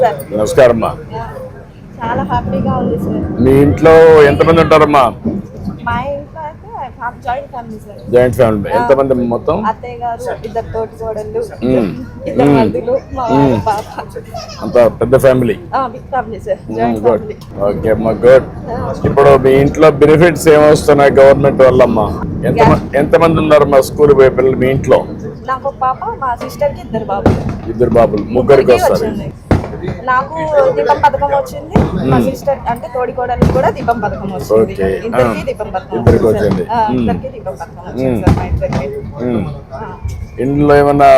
నమస్కారం అమ్మా చాలా హ్యాపీగా ఉంది సార్. మీ ఇంట్లో ఎంతమంది ఉంటారమ్మా? మా ఇంట్లో అయితే joint family sir. Joint family ఎంతమంది మొత్తం? అత్తయ్య గారు ఇద్దరు తోటి కోడళ్ళు. ఇద్దరు అంత పెద్ద family big family sir. Joint good family okay అమ్మా గుడ్ ఇప్పుడు మీ ఇంట్లో బెనిఫిట్స్ ఏమొస్తున్నాయి గవర్నమెంట్ వల్ల అమ్మా ఎంత ఎంతమంది ఉన్నారు మా స్కూల్ పోయే పిల్లలు మీ ఇంట్లో? నాకు ఒక పాప మా సిస్టర్కి ఇద్దరు బాబు ఇద్దరు బాబులు. ముగ్గురికి వస్తారు. నాకు దీపం పథకం వచ్చింది మా సిస్టర్ అంటే తోడి కోడలికి కూడా దీపం పథకం వచ్చింది. ఇద్దరికి. దీపం పథకం ఇద్దరికి వచ్చింది సార్. వచ్చింది. ఆ. ఇద్దరికి దీపం పథకం వచ్చింది సార్ మా ఇద్దరికి మ్మ్. ఆ. ఇంట్లో ఏమన్నా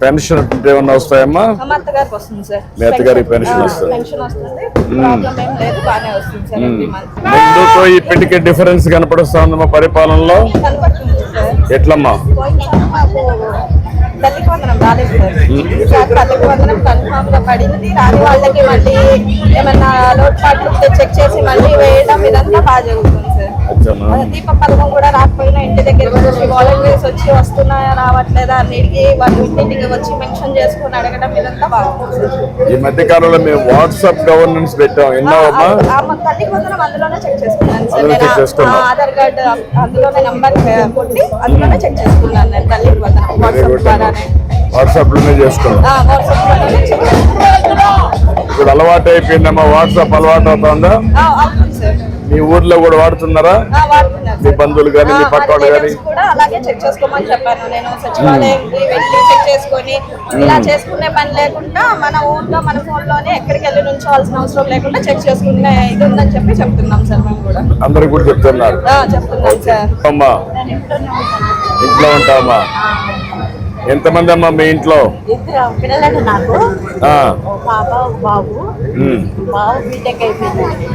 పెన్షన్ ఏమన్నా వస్తాయమ్మా మా అత్తగారికి వస్తుంది సార్ మీ అత్తగారికి పెన్షన్ ఆ, వస్తుంది. పెన్షన్ వస్తుంది ప్రాబ్లం ఏం లేదు బాగానే వస్తుంది సార్ ఎవ్రీ మంత్ ముందుకు ఇప్పటికే డిఫరెన్స్ కనపడుస్తుందమ్మా పరిపాలనలో కనపడుతుంది సార్ ఎట్లమ్మా మాకు తల్లికి వందనం రాలేదు సార్. తల్లికి వందనం కన్ఫామ్గా పడింది. రాని వాళ్ళకి మళ్ళీ ఏమన్నా లోటుపాట్లు ఉంటే చెక్ చేసి మళ్ళీ వేయడం ఇదంతా బాగా జరుగుతుంది సార్. దీప పథకం కూడా రాకపోయినా ఇంటి దగ్గరికి వచ్చి వాలంటీర్స్ వచ్చి వస్తున్నాయా రావట్లేదా అన్నిటికీ వాళ్ళు ఇంటింటికి వచ్చి మెన్షన్ చేసుకుని అడగడం ఇదంతా బాగుంటుంది ఈ మధ్య కాలంలో మేము వాట్సాప్ గవర్నెన్స్ పెట్టాం. విన్నావమ్మా తల్లికి వందనం అందులోనే చెక్ చేసుకున్నాను ఆధార్ కార్డు అందులోనే నంబర్ కొట్టి అందులోనే చెక్ చేసుకున్నాను నేను తల్లికి వందనం వాట్సాప్ ద్వారానే. వాట్సాప్లోనే చేసుకున్నాం. ఆ, వాట్సాప్ ద్వారానే చెక్ చేసుకున్నాను. ఇప్పుడు అలవాటు అయిపోయిందమ్మా. వాట్సాప్ అలవాటు అవుతుందా. మీ ఊర్లో కూడా వాడుతున్నారా? మీ. బంధువులు కానీ మీ పక్క వాళ్ళు కానీ కూడా అలాగే చెక్ చేసుకోమని చెప్పాను నేను. సచివాలయంకి వెళ్ళి చెక్ చేసుకొని ఇలా చేసుకునే పని లేకుండా మన ఊర్లో మన ఫోన్లోనే ఎక్కడికి వెళ్ళి అవసరం లేకుండా చెక్ చేసుకునే ఇది ఉందని చెప్పి చెప్తున్నాం సార్ మేము కూడా. అందరు కూడా చెప్తున్నారు. చెప్తున్నాం సార్. అమ్మా. ఇంట్లో ఉంటామా? ఎంతమంది అమ్మా మీ ఇంట్లో? పిల్లలు నాకు. పాప బాబు. బాబు బీటెక్ అయిపోయింది.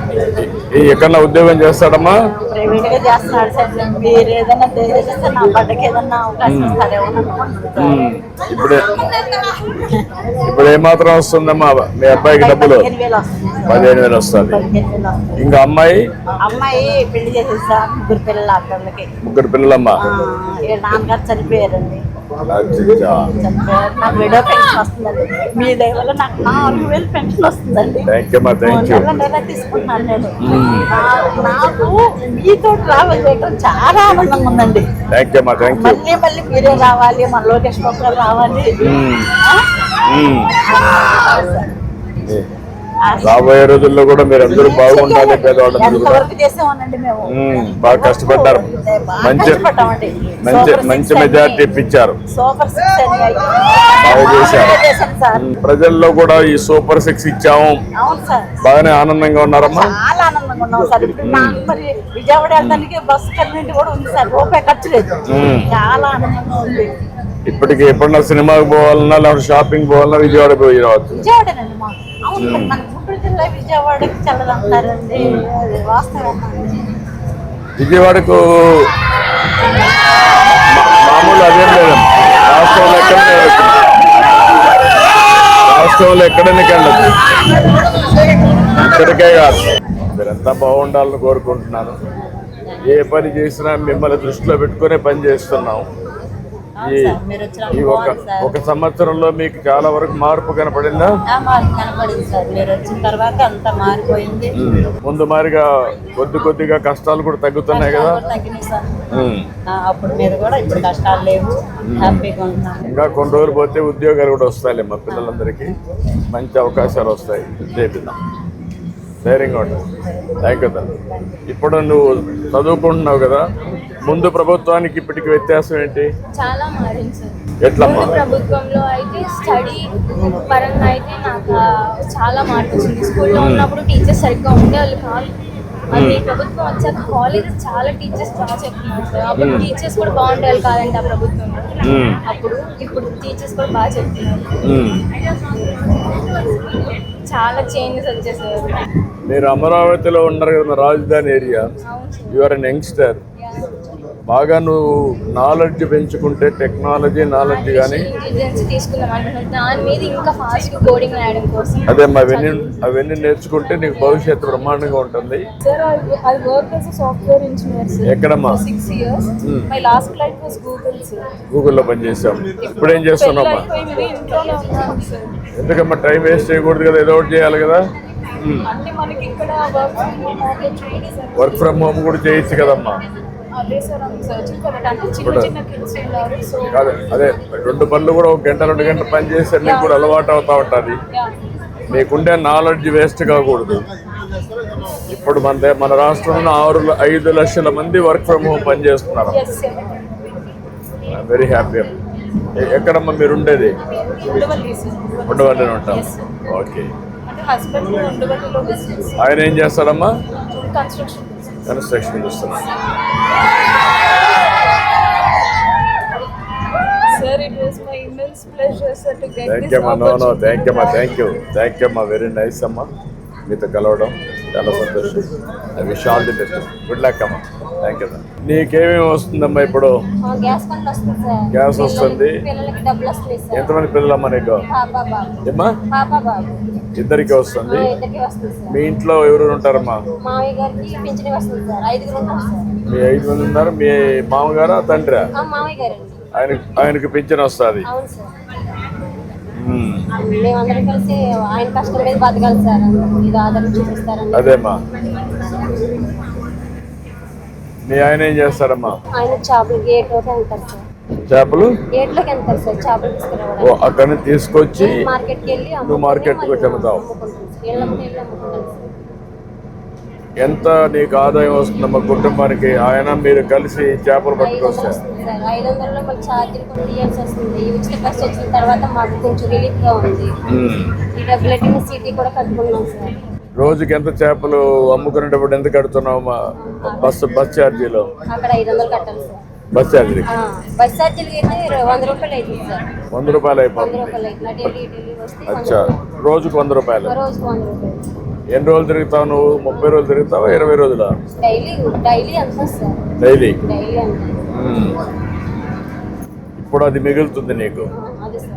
ఈ ఎక్కడన్నా ఉద్యోగం చేస్తాడమ్మా? ప్రైవేట్గా చేస్తున్నాడు సార్. మీరు ఏదైనా తెలియజేస్తే నా పడ్డకి ఏదన్నా అవకాశం ఇస్తారేమో అనుకుంటున్నాను. ఉమ్. ఇప్పుడే ఇప్పుడు ఏమాత్రం వస్తుందమ్మా? మీ అబ్బాయికి డబ్బులు. పదిహేను వేలు వస్తుంది. ఇంకా అమ్మాయి? అమ్మాయి పెళ్ళి చేసేసా ముగ్గురు పిల్లలు ముగ్గురు పిల్లలమ్మా? నాన్నగారు చనిపోయారండి. నాకు విడో పెన్షన్ వస్తుందండి. మీ దయ వల్ల నాకు నాలుగు వేలు పెన్షన్ వస్తుందండి. నెల నేను. నా- నాకు మీతో ట్రావెల్ చేయడం చాలా ఆనందంగా ఉందండి. మళ్ళీ మళ్ళీ మీరే రావాలి మన లోకేష్ బాబు రావాలి. ఆ? ఆ, రాబోయే రోజుల్లో కూడా మీరు అందరూ బాగుండాలి పేదవాళ్ళందరూ బాగా కష్టపడ్డారు. మంచి. మంచి మంచి మెజారిటీ ఇప్పించారు. బాగా చేశారు. ప్రజల్లో కూడా ఈ సూపర్ సిక్స్ ఇచ్చాము. బాగానే ఆనందంగా ఉన్నారమ్మా. చాలా ఆనందంగా ఉన్నాం సార్. ఇప్పుడు నాకు మరి విజయవాడ వెళ్ళడానికి బస్సు కన్వెంట్ కూడా ఉంది సార్. రూపాయి ఖర్చు లేదు. మ్మ్. చాలా ఆనందంగా ఉంది. ఇప్పటికి ఎప్పుడన్నా సినిమాకి పోవాలన్నా లేకపోతే షాపింగ్ పోవాలన్నా విజయవాడ పోయి రావచ్చు. విజయవాడనండి అవును మన గుంటూరు జిల్లా విజయవాడకి చల్లదంటారండి. అది విజయవాడకు మామూలు అదేం లేదమ్మా రాష్ట్రంలో వెళ్ళొచ్చు. రాష్ట్రంలో ఎక్కడైనా వెళ్ళదు ఇక్కడికే కాదు. మీరంతా బాగుండాలని కోరుకుంటున్నాను. ఏ పని చేసినా మిమ్మల్ని దృష్టిలో పెట్టుకునే పని చేస్తున్నాం. ఈ ఈ ఒక ఒక సంవత్సరంలో మీకు చాలా వరకు మార్పు కనపడిందా? మాకు కనపడింది సార్. మీరు వచ్చిన తర్వాత అంత మారిపోయింది ముందు మారిగా కొద్ది కొద్దిగా కష్టాలు కూడా తగ్గుతున్నాయి కదా? తగ్గినాయి సార్. ఉమ్. ఆ, అప్పుడు మీద కూడా ఇప్పుడు కష్టాలు లేవు. హ్యాపీగా ఉంటున్నాను ఇంకా కొన్ని రోజులు పోతే ఉద్యోగాలు కూడా వస్తాయి మా పిల్లలందరికీ. మంచి అవకాశాలు వస్తాయి. చేపిద్దాం ధైర్యంగా ఉంటుంది థ్యాంక్ యూ ఇప్పుడు నువ్వు చదువుకుంటున్నావు కదా? ముందు ప్రభుత్వానికి ఇప్పటికి వ్యత్యాసం ఏంటి? చాలా మారింది సార్. ఎట్లమ్మా ముందు ప్రభుత్వంలో అయితే స్టడీ పరంగా అయితే నాకు చాలా మార్పు వచ్చింది. స్కూల్లో ఉన్నప్పుడు టీచర్స్ సరిగ్గా ఉండేవాళ్ళు కాదు. అది ప్రభుత్వం వచ్చాక కాలేజెస్ చాలా టీచర్స్ బాగా చెప్తున్నారు సార్. అప్పుడు టీచర్స్ కూడా బాగుండేవాళ్ళు కాదంట ఆ ప్రభుత్వంలో. అప్పుడు ఇప్పుడు టీచర్స్ కూడా బాగా చెప్తున్నారు. చాలా చేంజెస్ వచ్చేసారు మీరు అమరావతిలో ఉన్నారు కదా రాజధాని area. You are an youngster బాగా నువ్వు నాలెడ్జ్ పెంచుకుంటే టెక్నాలజీ నాలెడ్జ్ కానీ అదే అవన్నీ అవన్నీ నేర్చుకుంటే నీకు భవిష్యత్తు బ్రహ్మాండంగా ఉంటుంది. ఎక్కడమ్మా? గూగుల్లో పనిచేసాం ఇప్పుడు ఏం చేస్తున్నామ్మా ఎందుకమ్మా టైం వేస్ట్ చేయకూడదు కదా ఏదో ఒకటి చేయాలి కదా? వర్క్ ఫ్రమ్ హోమ్ కూడా చేయొచ్చు కదమ్మా. అదే అదే రెండు పనులు కూడా ఒక గంట రెండు గంటలు పని చేస్తే నీకు కూడా అలవాటు అవుతా ఉంటుంది. మీకుండే నాలెడ్జ్ వేస్ట్ కాకూడదు. ఇప్పుడు మన మన రాష్ట్రంలో ఆరు ఐదు లక్షల మంది వర్క్ ఫ్రమ్ హోమ్ పని చేస్తున్నారు? వెరీ హ్యాపీ ఎక్కడమ్మా మీరు ఉండేది ఉండవల్లి ఉంటాం. ఓకే ఆయన ఏం చేస్తాడమ్మా కన్స్ట్రక్షన్ బిజినెస్ కన్స్ట్రక్షన్ చూస్తున్నాడు sir it was my immense pleasure sir to get thank you అమ్మా నో నో థ్యాంక్ యూ అమ్మా థ్యాంక్ యూ థ్యాంక్ యూ అమ్మా వెరీ నైస్ అమ్మా మీతో కలవడం చాలా సంతోషం. I wish all the best good luck అమ్మా థ్యాంక్ యూ నీకేమేమి వస్తుందమ్మా ఇప్పుడు? గ్యాస్ వస్తుంది ఎంతమంది పిల్లలమ్మా నీకు? ఏమ్మా? ఇద్దరికి వస్తుంది. మీ ఇంట్లో ఎవరు ఉంటారమ్మా? మీ ఐదు మంది ఉన్నారు. మీ మామగారా తండ్రా? ఆయన ఆయనకి పింఛన్ వస్తుంది. మేమందరం కలిసి ఆయన కష్టం మీద బతకాలి సార్. ఇది ఆధారం చూపిస్తారని. అదేమ్మా. మీ ఆయన ఏం చేస్తారమ్మా ఆయన చేపలు గేట్లోకి వెళ్తారు సార్. చేపలు? గేట్లోకి వెళ్తారు సార్ చేపలు ఓ తీసుకురావడానికి అక్కడి తీసుకొచ్చి మార్కెట్కి వెళ్ళి నువ్వు మార్కెట్కి వచ్చి అమ్ముతావు. ఇళ్ళకి వెళ్ళి అమ్ముకుంటారు సార్ ఎంత నీకు ఆదాయం వస్తుందమ్మా కుటుంబానికి? ఆయన మీరు కలిసి చేపలు పట్టుకొస్తారు వస్తుంది వస్తుంది. రోజుకి ఎంత చేపలు అమ్ముకునేటప్పుడు ఎంత కడుతున్నావమ్మా బస్సు బస్ ఛార్జీలో? అక్కడ ఐదు వందలు కట్టాలి సార్. బస్ ఛార్జీ ఆ, బస్ ఛార్జీలకి అయితే వంద రూపాయలు అవుతుంది సార్. వంద రూపాయలు అయిపోతుంది. అచ్చా. రోజుకు వంద రూపాయలు. ఒక రోజుకి వంద రూపాయలు. ఎన్ని రోజులు తిరుగుతావు నువ్వు? ముప్పై రోజులు తిరుగుతావా? ఇరవై రోజుల? డైలీ డైలీ అంత సార్. డైలీ? డైలీ అంత. ఇప్పుడు అది మిగులుతుంది నీకు. అదే సార్.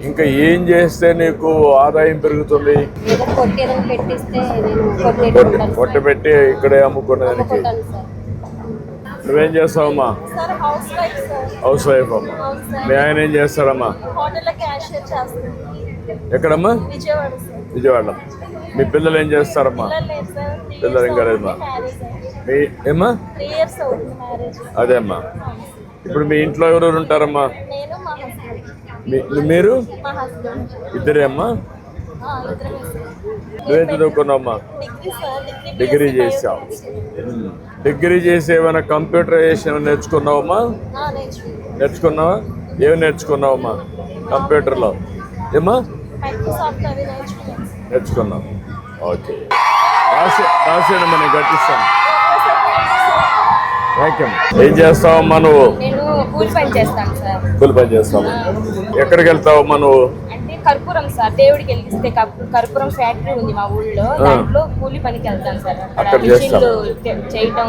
ఇంకా ఏం చేస్తే నీకు ఆదాయం పెరుగుతుంది? కొట్టి. పెట్టి ఇక్కడే అమ్ముకునేదానికి. నువ్వేం చేస్తావమ్మా హౌస్ వైఫ్ అమ్మా మీ ఆయన ఏం చేస్తాడమ్మా చేస్తాను. ఎక్కడమ్మా? విజయవాడ మీ పిల్లలు ఏం చేస్తారమ్మా? పిల్లలు ఇంకా లేదు మా. ఏమ్మా? అదే అమ్మా. ఇప్పుడు మీ ఇంట్లో ఎవరెవరు ఉంటారమ్మా? మీరు? ఇద్దరే అమ్మా? ఇద్దరు నువ్వేం చదువుకున్నావమ్మా డిగ్రీ చేసావు. డిగ్రీ చేసి ఏమైనా కంప్యూటరైజేషన్ నేర్చుకున్నావమ్మా? నేర్చుకున్నాను నేర్చుకున్నావా? ఏమి నేర్చుకున్నావమ్మా కంప్యూటర్లో నేర్చుకున్నాను. నేర్చుకున్నావు. ఓకే. రాసి రాసేయమ్మా నేను కట్టిస్తాను ఏం చేస్తావమ్మా నువ్వు? కూలి పని చేస్తావు? ఎక్కడికి వెళ్తావమ్మా నువ్వు? కర్పూరం సార్ దేవుడికి వెలిగిస్తే కర్పూ- కర్పూరం ఫ్యాక్టరీ ఉంది మా ఊళ్ళో. దాంట్లో కూలి పనికి వెళ్తాను సార్. అక్కడ. మిషన్లు చేయటం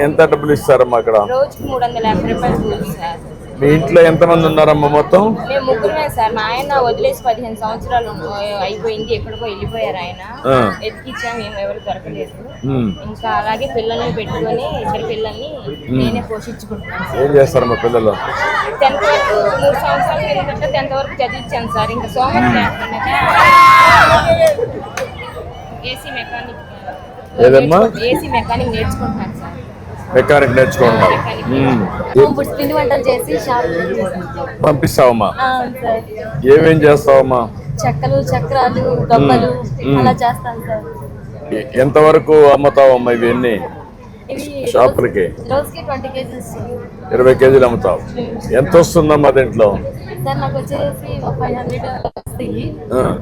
ఎంత డబ్బులు ఇస్తారమ్మా అక్కడ? రోజుకి మూడు వందల యాభై రూపాయలు కూలి సార్. మీ ఇంట్లో ఎంతమంది ఉన్నారమ్మా మొత్తం? మేము ముగ్గురమే సార్. మా ఆయన వదిలేసి పదిహేను సంవత్సరాలు అయిపోయింది. ఎక్కడికో వెళ్ళిపోయారు ఆయన. ఆ. ఎత్తికిచ్చాం మేము ఎవరు దొరకలేదు. ఇంకా అలాగే పిల్లల్ని పెట్టుకొని ఇద్దరు పిల్లల్ని నేనే పోషించుకుంటున్నాను ఏం చేస్తారమ్మా పిల్లలు? టెన్త్ వరకు మూడు సంవత్సరాలు ఎందుకంటే టెన్త్ వరకు చదివించాను సార్. ఇంకా సోమవారం ఏసీ మెకానిక్ ఏదమ్మా? ఏసీ మెకానిక్ నేర్చుకుంటున్నాను సార్. మెకానిక్ పిండి వంటలు చేసి షాప్ పంపిస్తావమ్మా. సార్. ఏమేం చేస్తావమ్మా? చెక్కలు చక్రాలు. అలా చేస్తాను సార్. ఎంతవరకు అమ్ముతావమ్మా ఇవన్నీ ఇవి షాపులకి? ఇరవై కేజీలు అమ్ముతావు. ఎంత వస్తుందమ్మా దీంట్లో? సార్ నాకు వచ్చేసి ఫైవ్ హండ్రెడ్ వస్తాయి.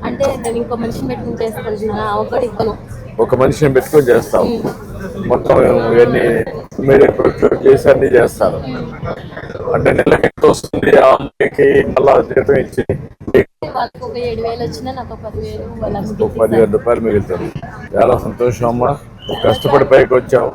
అంటే నేను ఇంకో మనిషిని పెట్టుకుని చేస్తాను ఒకటి ఇవ్వను. ఒక మనిషిని పెట్టుకొని చేస్తావు. మొత్తం ఇవన్నీ మీరు చేసి అన్ని చేస్తారు. అంటే నెలకి ఎంత వస్తుంది? ఆ అమ్మాయికి మళ్ళా జీతం ఇచ్చి వాళ్ళకి ఒక ఏడు వేలు వచ్చినా నాకు ఒక పదివేలు రూపాయలు మిగులుతుంది చాలా సంతోషం అమ్మా. కష్టపడి పైకి వచ్చావు.